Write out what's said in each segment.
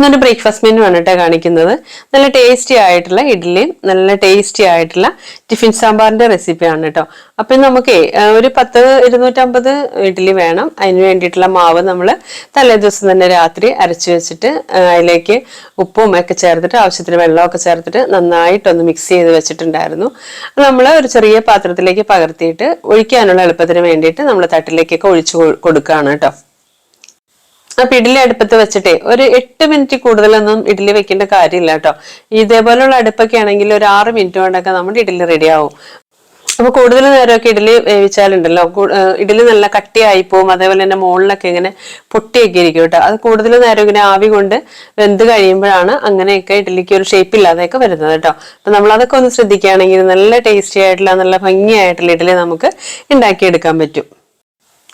ഇന്നൊരു breakfast menu ആണ് കേട്ടോ കാണിക്കുന്നത്. നല്ല ടേസ്റ്റി ആയിട്ടുള്ള ഇഡ്ഡലിയും നല്ല ടേസ്റ്റി ആയിട്ടുള്ള ടിഫിൻ സാമ്പാറിന്റെ റെസിപ്പിയാണ് കേട്ടോ അപ്പം നമുക്ക് ഒരു പത്ത് ഇരുന്നൂറ്റമ്പത് ഇഡ്ഡലി വേണം. അതിന് വേണ്ടിയിട്ടുള്ള മാവ് നമ്മൾ തലേ ദിവസം തന്നെ രാത്രി അരച്ച് വെച്ചിട്ട് അതിലേക്ക് ഉപ്പും ഒക്കെ ചേർത്തിട്ട് ആവശ്യത്തിന് വെള്ളമൊക്കെ ചേർത്തിട്ട് നന്നായിട്ടൊന്ന് മിക്സ് ചെയ്ത് വെച്ചിട്ടുണ്ടായിരുന്നു. നമ്മൾ ഒരു ചെറിയ പാത്രത്തിലേക്ക് പകർത്തിയിട്ട് ഒഴിക്കാനുള്ള എളുപ്പത്തിന് വേണ്ടിയിട്ട് നമ്മൾ തട്ടിലേക്കൊക്കെ ഒഴിച്ചു കൊടുക്കുകയാണ് കേട്ടോ അപ്പൊ ഇഡ്ഡലി അടുപ്പത്ത് വെച്ചിട്ടേ ഒരു എട്ട് മിനിറ്റ് കൂടുതലൊന്നും ഇഡ്ഡലി വെക്കേണ്ട കാര്യമില്ല കേട്ടോ. ഇതേപോലുള്ള അടുപ്പൊക്കെ ആണെങ്കിൽ ഒരു ആറ് മിനിറ്റ് കൊണ്ടൊക്കെ നമ്മുടെ ഇഡ്ഡലി റെഡി ആവും. അപ്പൊ കൂടുതൽ നേരമൊക്കെ ഇഡ്ഡലി വേവിച്ചാലുണ്ടല്ലോ. ഇഡ്ഡലി നല്ല കട്ടിയായി പോവും അതേപോലെ തന്നെ മുകളിലൊക്കെ ഇങ്ങനെ പൊട്ടിയൊക്കെ ഇരിക്കും കേട്ടോ. അത് കൂടുതൽ നേരം ഇങ്ങനെ ആവി കൊണ്ട് വെന്ത് കഴിയുമ്പോഴാണ് അങ്ങനെയൊക്കെ ഇഡ്ഡലിക്ക് ഒരു ഷേപ്പ് ഇല്ലാതെയൊക്കെ വരുന്നത് കേട്ടോ. അപ്പൊ നമ്മൾ അതൊക്കെ ഒന്ന് ശ്രദ്ധിക്കുകയാണെങ്കിൽ നല്ല ടേസ്റ്റി ആയിട്ടുള്ള നല്ല ഭംഗിയായിട്ടുള്ള ഇഡ്ഡലി നമുക്ക് ഉണ്ടാക്കിയെടുക്കാൻ പറ്റും.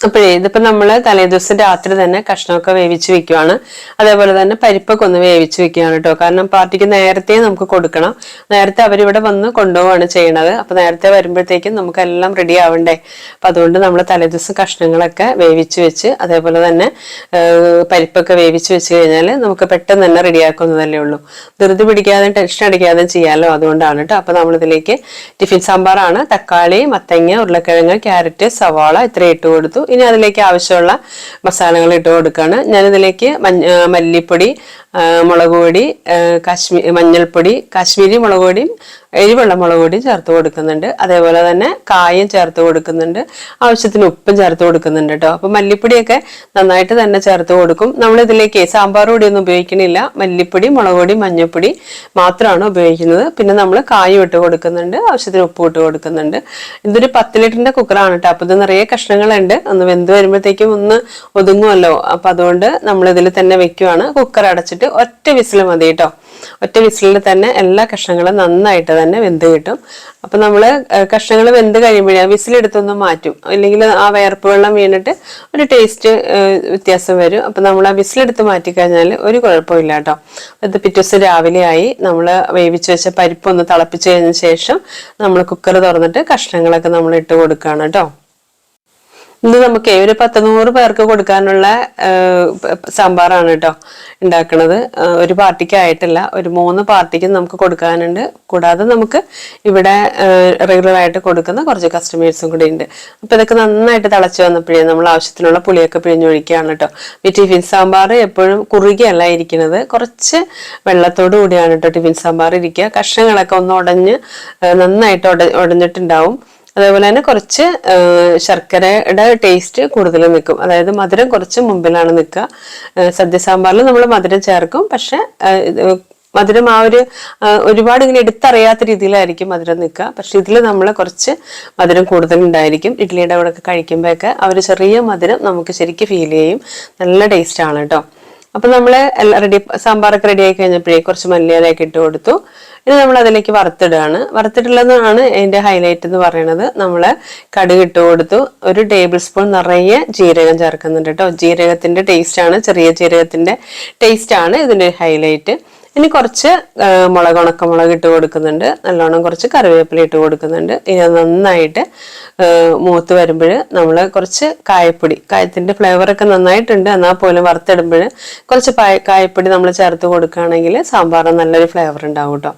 അപ്പോഴേ ഇതിപ്പോ നമ്മൾ തലേദിവസം രാത്രി തന്നെ കഷ്ണമൊക്കെ വേവിച്ച് വെക്കുവാണ്. അതേപോലെ തന്നെ പരിപ്പൊക്കെ ഒന്ന് വേവിച്ച് വെക്കുകയാണ് കേട്ടോ കാരണം പാർട്ടിക്ക് നേരത്തെ നമുക്ക് കൊടുക്കണം. നേരത്തെ അവരിവിടെ വന്ന് കൊണ്ടുപോവാണ് ചെയ്യണത്. അപ്പൊ നേരത്തെ വരുമ്പോഴത്തേക്കും നമുക്ക് എല്ലാം റെഡി ആവണ്ടേ. അപ്പൊ അതുകൊണ്ട് നമ്മൾ തലേദിവസം കഷ്ണങ്ങളൊക്കെ വേവിച്ച് വെച്ച് അതേപോലെ തന്നെ പരിപ്പൊക്കെ വേവിച്ച് വെച്ച് കഴിഞ്ഞാൽ നമുക്ക് പെട്ടെന്ന് തന്നെ റെഡിയാക്കുന്നതല്ലേ ഉള്ളൂ. ധൃതി പിടിക്കാതെ ടെൻഷൻ അടിക്കാതെ ചെയ്യാമല്ലോ അതുകൊണ്ടാണ് കേട്ടോ അപ്പൊ നമ്മളിതിലേക്ക് ടിഫിൻ സാമ്പാറാണ് തക്കാളി മത്തങ്ങ ഉരുളക്കിഴങ്ങ് ക്യാരറ്റ് സവാള ഇത്ര ഇട്ട് കൊടുത്തു. ഇനി അതിലേക്ക് ആവശ്യമുള്ള മസാലകൾ ഇട്ട് കൊടുക്കുകയാണ് ഞാനിതിലേക്ക് മല്ലിപ്പൊടി മുളക് പൊടി കാശ്മീ മഞ്ഞൾപ്പൊടി കാശ്മീരി മുളക് പൊടിയും എരിവുള്ള മുളക് പൊടിയും ചേർത്ത് കൊടുക്കുന്നുണ്ട്. അതേപോലെ തന്നെ കായും ചേർത്ത് കൊടുക്കുന്നുണ്ട്. ആവശ്യത്തിന് ഉപ്പും ചേർത്ത് കൊടുക്കുന്നുണ്ട് കേട്ടോ. അപ്പൊ മല്ലിപ്പൊടിയൊക്കെ നന്നായിട്ട് തന്നെ ചേർത്ത് കൊടുക്കും. നമ്മൾ ഇതിലേക്ക് സാമ്പാർ പൊടിയൊന്നും ഉപയോഗിക്കണില്ല. മല്ലിപ്പൊടി മുളക് പൊടി മഞ്ഞൾപ്പൊടി മാത്രമാണ് ഉപയോഗിക്കുന്നത്. പിന്നെ നമ്മൾ കായും ഇട്ട് കൊടുക്കുന്നുണ്ട്. ആവശ്യത്തിന് ഉപ്പ് ഇട്ട് കൊടുക്കുന്നുണ്ട്. ഇതൊരു പത്ത് ലിറ്ററിന്റെ കുക്കറാണ് കേട്ടോ. അപ്പൊ ഇത് നിറയെ കഷ്ണങ്ങളുണ്ട്. ഒന്ന് വെന്ത് വരുമ്പോഴത്തേക്കും ഒന്ന് ഒതുങ്ങുമല്ലോ. അപ്പൊ അതുകൊണ്ട് നമ്മൾ ഇതിൽ തന്നെ വെക്കുവാണ്. കുക്കർ അടച്ചിട്ട് ഒറ്റ വിസിൽ മതി കേട്ടോ. ഒറ്റ വിസിലിൽ തന്നെ എല്ലാ കഷ്ണങ്ങളും നന്നായിട്ട് തന്നെ വെന്ത് കിട്ടും. അപ്പം നമ്മൾ കഷ്ണങ്ങൾ വെന്ത് കഴിയുമ്പോഴേ വിസിലെടുത്തൊന്ന് മാറ്റും. അല്ലെങ്കിൽ ആ വയർപ്പ് വെള്ളം വീണിട്ട് ഒരു ടേസ്റ്റ് വ്യത്യാസം വരും. അപ്പം നമ്മൾ ആ വിസിലെടുത്ത് മാറ്റിക്കഴിഞ്ഞാൽ ഒരു കുഴപ്പമില്ല കേട്ടോ ഇത് പിറ്റേ ദിവസം രാവിലെ ആയി നമ്മൾ വേവിച്ച് വെച്ച പരിപ്പ് ഒന്ന് തിളപ്പിച്ച് കഴിഞ്ഞ ശേഷം നമ്മൾ കുക്കർ തുറന്നിട്ട് കഷ്ണങ്ങളൊക്കെ നമ്മൾ ഇട്ട് കൊടുക്കുകയാണ് കേട്ടോ. ഇന്ന് നമുക്ക് ഒരു പത്ത് നൂറ് പേർക്ക് കൊടുക്കാനുള്ള സാമ്പാറാണ് കേട്ടോ ഉണ്ടാക്കുന്നത് ഒരു പാർട്ടിക്ക് ആയിട്ടില്ല ഒരു മൂന്ന് പാർട്ടിക്ക് നമുക്ക് കൊടുക്കാനുണ്ട്. കൂടാതെ നമുക്ക് ഇവിടെ റെഗുലർ ആയിട്ട് കൊടുക്കുന്ന കുറച്ച് കസ്റ്റമേഴ്സും കൂടി ഉണ്ട്. അപ്പൊ ഇതൊക്കെ നന്നായിട്ട് തിളച്ച് വന്നപ്പോഴേ നമ്മൾ ആവശ്യത്തിനുള്ള പുളിയൊക്കെ പിഴിഞ്ഞൊഴിക്കുകയാണ് കേട്ടോ. ഈ ടിഫിൻ സാമ്പാർ എപ്പോഴും കുറുകിയല്ല ഇരിക്കുന്നത്. കുറച്ച് വെള്ളത്തോടു കൂടിയാണ് കേട്ടോ ടിഫിൻ സാമ്പാർ ഇരിക്കുക. കഷ്ണങ്ങളൊക്കെ ഒന്ന് ഉടഞ്ഞ് നന്നായിട്ട് ഉട ഉടഞ്ഞിട്ടുണ്ടാവും. അതേപോലെ തന്നെ കുറച്ച് ശർക്കരയുടെ ടേസ്റ്റ് കൂടുതൽ നിൽക്കും. അതായത് മധുരം കുറച്ച് മുമ്പിലാണ് നിൽക്കുക. സദ്യ സാമ്പാറിൽ നമ്മൾ മധുരം ചേർക്കും. പക്ഷെ മധുരം ആ ഒരു ഒരുപാട് ഇങ്ങനെ എടുത്തറിയാത്ത രീതിയിലായിരിക്കും മധുരം നിൽക്കുക. പക്ഷെ ഇതിൽ നമ്മൾ കുറച്ച് മധുരം കൂടുതൽ ഉണ്ടായിരിക്കും. ഇഡ്ഡലിയുടെ കൂടെ കഴിക്കുമ്പോഴൊക്കെ ആ ഒരു ചെറിയ മധുരം നമുക്ക് ശരിക്കും ഫീൽ ചെയ്യും. നല്ല ടേസ്റ്റ് ആണ് കേട്ടോ. അപ്പൊ നമ്മൾ റെഡി സാമ്പാറൊക്കെ റെഡി ആയി കഴിഞ്ഞപ്പോഴേ കുറച്ച് മല്ലിയിലൊക്കെ ഇട്ട് കൊടുത്തു. ഇനി നമ്മൾ അതിലേക്ക് വറുത്തിടുകയാണ്. വറുത്തിട്ടുള്ളതാണ് അതിന്റെ ഹൈലൈറ്റ് എന്ന് പറയുന്നത്. നമ്മൾ കടുക് ഇട്ട് കൊടുത്തു. ഒരു ടേബിൾ സ്പൂൺ നിറയെ ജീരകം ചേർക്കുന്നുണ്ട് കേട്ടോ. ടേസ്റ്റ് ആണ്. ചെറിയ ജീരകത്തിന്റെ ടേസ്റ്റ് ആണ് ഇതിന്റെ ഹൈലൈറ്റ് ഇനി കുറച്ച് മുളക് ഉണക്കമുളക് ഇട്ട് കൊടുക്കുന്നുണ്ട്. നല്ലോണം കുറച്ച് കറിവേപ്പില ഇട്ട് കൊടുക്കുന്നുണ്ട്. ഇനി അത് നന്നായിട്ട് മൂത്ത് വരുമ്പോൾ നമ്മൾ കുറച്ച് കായപ്പൊടി കായത്തിന്റെ ഫ്ലേവർ ഒക്കെ നന്നായിട്ടുണ്ട്. എന്നാൽ പോലും വറുത്തിടുമ്പോൾ കുറച്ച് കായപ്പൊടി നമ്മൾ ചേർത്ത് കൊടുക്കുകയാണെങ്കിൽ സാമ്പാറിന് നല്ലൊരു ഫ്ലേവർ ഉണ്ടാവും കേട്ടോ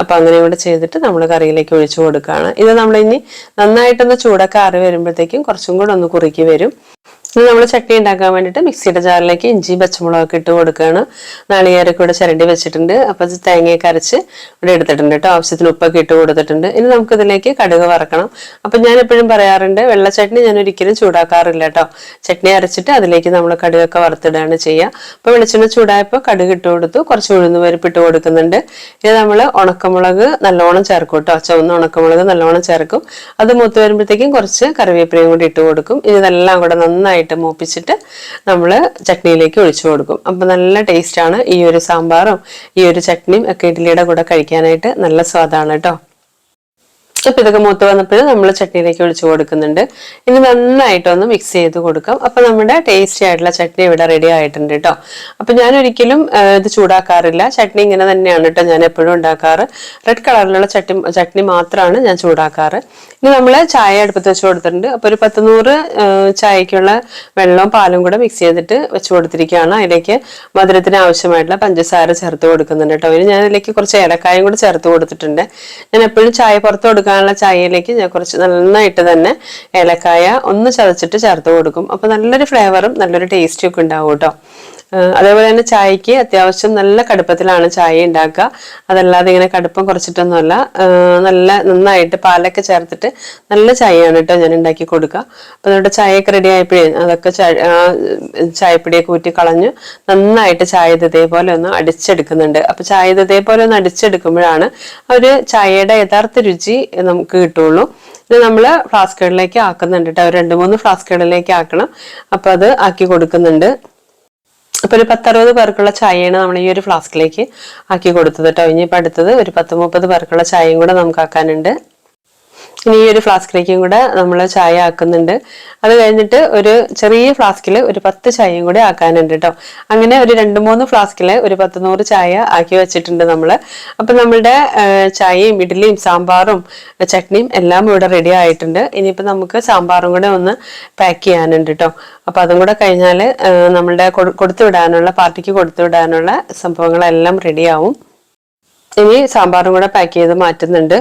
അപ്പോൾ അങ്ങനെ കൂടെ ചെയ്തിട്ട് നമ്മൾ കറിയിലേക്ക് ഒഴിച്ചു കൊടുക്കുകയാണ്. ഇത് നമ്മളിനി നന്നായിട്ടൊന്ന് ചൂടൊക്കെ ആറി വരുമ്പോഴത്തേക്കും കുറച്ചും കൂടെ ഒന്ന് കുറുക്കി വരും. ഇത് നമ്മൾ ചട്നി ഉണ്ടാക്കാൻ വേണ്ടിയിട്ട് മിക്സിയുടെ ജാറിലേക്ക് ഇഞ്ചി പച്ചമുളകൊക്കെ ഇട്ട് കൊടുക്കുകയാണ്. നാളികേരൊക്കെ ഇവിടെ ചിരണ്ടി വെച്ചിട്ടുണ്ട്. അപ്പോൾ ഇത് തേങ്ങയൊക്കെ അരച്ച് ഇവിടെ എടുത്തിട്ടുണ്ട് കേട്ടോ. ആവശ്യത്തിന് ഉപ്പൊക്കെ ഇട്ട് കൊടുത്തിട്ടുണ്ട്. ഇനി നമുക്കിതിലേക്ക് കടുക് വറക്കണം. അപ്പം ഞാൻ എപ്പോഴും പറയാറുണ്ട് വെള്ള ചട്നി ഞാൻ ഒരിക്കലും ചൂടാക്കാറില്ല കേട്ടോ. ചട്നി അരച്ചിട്ട് അതിലേക്ക് നമ്മൾ കടുകൊക്കെ വറുത്തിടുകയാണ് ചെയ്യുക. അപ്പോൾ വെളിച്ചെണ്ണ ചൂടായപ്പോൾ കടുക് ഇട്ട് കൊടുത്തു. കുറച്ച് ഉഴുന്ന് പരിപ്പ് ഇട്ട് കൊടുക്കുന്നുണ്ട്. ഇത് നമ്മൾ ഉണക്കമുളക് നല്ലോണം ചേർക്കും കേട്ടോ. ചുവന്ന ഉണക്കമുളക് നല്ലോണം ചേർക്കും. അത് മൂത്ത് വരുമ്പോഴത്തേക്കും കുറച്ച് കറിവേപ്പിലയും കൂടി ഇട്ട് കൊടുക്കും. ഇതെല്ലാം കൂടെ നന്നായിട്ട് മൂപ്പിച്ചിട്ട് നമ്മൾ ചട്നിയിലേക്ക് ഒഴിച്ചു കൊടുക്കും. അപ്പോൾ നല്ല ടേസ്റ്റാണ് ഈ ഒരു സാമ്പാറും ഈ ഒരു ചട്നിയും ഒക്കെ ഇഡ്ഡലിയുടെ കൂടെ കഴിക്കാനായിട്ട് നല്ല സ്വാദാണ് കേട്ടോ. അപ്പൊ ഇതൊക്കെ മൂത്ത് വന്നപ്പോൾ നമ്മൾ ചട്നിയിലേക്ക് ഒഴിച്ച് കൊടുക്കുന്നുണ്ട്. ഇനി നന്നായിട്ടൊന്ന് മിക്സ് ചെയ്ത് കൊടുക്കാം. അപ്പൊ നമ്മുടെ ടേസ്റ്റി ആയിട്ടുള്ള ചട്നി ഇവിടെ റെഡി ആയിട്ടുണ്ട് കേട്ടോ അപ്പൊ ഞാൻ ഒരിക്കലും ഇത് ചൂടാക്കാറില്ല. ചട്നി ഇങ്ങനെ തന്നെയാണ് കേട്ടോ ഞാൻ എപ്പോഴും ഉണ്ടാക്കാറ്. റെഡ് കളറിലുള്ള ചട്നി ചട്നി മാത്രമാണ് ഞാൻ ചൂടാക്കാറ്. ഇനി നമ്മൾ ചായ അടുപ്പത്ത് വെച്ച് കൊടുത്തിട്ടുണ്ട്. അപ്പൊ ഒരു പത്ത് നൂറ് ചായക്കുള്ള വെള്ളവും പാലും കൂടെ മിക്സ് ചെയ്തിട്ട് വെച്ച് കൊടുത്തിരിക്കുകയാണ്. അതിലേക്ക് മധുരത്തിന് ആവശ്യമായിട്ടുള്ള പഞ്ചസാര ചേർത്ത് കൊടുക്കുന്നുണ്ട് കേട്ടോ ഇനി ഞാൻ അതിലേക്ക് കുറച്ച് ഏലക്കായും കൂടെ ചേർത്ത് കൊടുത്തിട്ടുണ്ട്. ഞാൻ എപ്പോഴും ചായ പുറത്ത് കൊടുക്കാനുള്ള ചായയിലേക്ക് ഞാൻ കുറച്ച് നന്നായിട്ട് തന്നെ ഏലക്കായ ഒന്ന് ചതച്ചിട്ട് ചേർത്ത് കൊടുക്കും. അപ്പൊ നല്ലൊരു ഫ്ലേവറും നല്ലൊരു ടേസ്റ്റും ഒക്കെ ഉണ്ടാവും കേട്ടോ. അതേപോലെ തന്നെ ചായക്ക് അത്യാവശ്യം നല്ല കടുപ്പത്തിലാണ് ചായ ഉണ്ടാക്കുക. അതല്ലാതെ ഇങ്ങനെ കടുപ്പം കുറച്ചിട്ടൊന്നുമല്ല. നല്ല നന്നായിട്ട് പാലൊക്കെ ചേർത്തിട്ട് നല്ല ചായയാണ് കേട്ടോ ഞാൻ ഉണ്ടാക്കി കൊടുക്കുക. അപ്പൊ നമ്മുടെ ചായയൊക്കെ റെഡി ആയപ്പോഴേ അതൊക്കെ ചായപ്പൊടിയൊക്കെ ഊറ്റി കളഞ്ഞ് നന്നായിട്ട് ചായ ഇത് ഇതേപോലെ ഒന്ന് അടിച്ചെടുക്കുന്നുണ്ട്. അപ്പൊ ചായ ഇത് ഇതേപോലെ ഒന്ന് അടിച്ചെടുക്കുമ്പോഴാണ് ഒരു ചായയുടെ യഥാർത്ഥ രുചി നമുക്ക് കിട്ടുള്ളൂ. ഇത് നമ്മൾ ഫ്ലാസ്കുകളിലേക്ക് ആക്കുന്നുണ്ട് കേട്ടോ. രണ്ട് മൂന്ന് ഫ്ലാസ്കുകളിലേക്ക് ആക്കണം. അപ്പൊ അത് ആക്കി കൊടുക്കുന്നുണ്ട്. അപ്പൊ ഒരു പത്തറുപത് പേർക്കുള്ള ചായയാണ് നമ്മൾ ഈ ഒരു ഫ്ലാസ്കിലേക്ക് ആക്കി കൊടുത്തത് കേട്ടോ. ഇനിയിപ്പോൾ അടുത്തത് ഒരു പത്ത് മുപ്പത് പേർക്കുള്ള ചായയും കൂടെ നമുക്ക് ആക്കാനുണ്ട്. ഇനി ഈ ഒരു ഫ്ലാസ്കിലേക്കും കൂടെ നമ്മൾ ചായ ആക്കുന്നുണ്ട്. അത് കഴിഞ്ഞിട്ട് ഒരു ചെറിയ ഫ്ലാസ്കിൽ ഒരു പത്ത് ചായയും കൂടി ആക്കാനുണ്ട് കേട്ടോ അങ്ങനെ ഒരു രണ്ട് മൂന്ന് ഫ്ലാസ്കിൽ ഒരു പത്ത് നൂറ് ചായ ആക്കി വെച്ചിട്ടുണ്ട് നമ്മൾ അപ്പൊ നമ്മളുടെ ചായയും ഇഡ്ഡലിയും സാമ്പാറും ചട്നിയും എല്ലാം ഇവിടെ റെഡി ആയിട്ടുണ്ട്. ഇനിയിപ്പോൾ നമുക്ക് സാമ്പാറും കൂടെ ഒന്ന് പാക്ക് ചെയ്യാനുണ്ട് കേട്ടോ അപ്പൊ അതും കൂടെ കഴിഞ്ഞാൽ നമ്മളുടെ കൊടു- കൊടുത്തു വിടാനുള്ള പാർട്ടിക്ക് കൊടുത്തു വിടാനുള്ള സംഭവങ്ങളെല്ലാം റെഡിയാവും. ഇനി സാമ്പാറും കൂടെ പാക്ക് ചെയ്ത് മാറ്റുന്നുണ്ട്.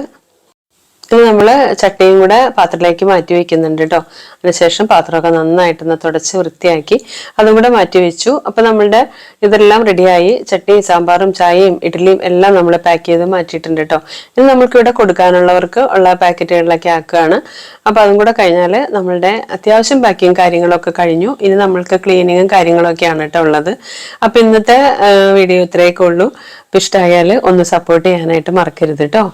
ഇനി നമ്മൾ ചട്ടിയും കൂടെ പാത്രത്തിലേക്ക് മാറ്റി വെക്കുന്നുണ്ട് കേട്ടോ. അതിനുശേഷം പാത്രമൊക്കെ നന്നായിട്ട് ഒന്ന് തുടച്ച് വൃത്തിയാക്കി അതും കൂടെ മാറ്റി വെച്ചു. അപ്പൊ നമ്മളുടെ ഇതെല്ലാം റെഡിയായി. ചട്ടി സാമ്പാറും ചായയും ഇഡ്ഡലിയും എല്ലാം നമ്മൾ പാക്ക് ചെയ്ത് മാറ്റിയിട്ടുണ്ട് കേട്ടോ. നമ്മൾക്ക് ഇവിടെ കൊടുക്കാനുള്ളവർക്ക് ഉള്ള പാക്കറ്റുകളിലൊക്കെ ആക്കുകയാണ്. അപ്പൊ അതും കൂടെ കഴിഞ്ഞാൽ നമ്മളുടെ അത്യാവശ്യം പാക്കിങ് കാര്യങ്ങളൊക്കെ കഴിഞ്ഞു. ഇനി നമ്മൾക്ക് ക്ലീനിങ്ങും കാര്യങ്ങളൊക്കെയാണ് കേട്ടോ ഉള്ളത്. അപ്പൊ ഇന്നത്തെ വീഡിയോ ഇത്രയൊക്കെ ഉള്ളൂ. അപ്പൊ ഇഷ്ടമായാൽ ഒന്ന് സപ്പോർട്ട് ചെയ്യാനായിട്ട് മറക്കരുത് കേട്ടോ.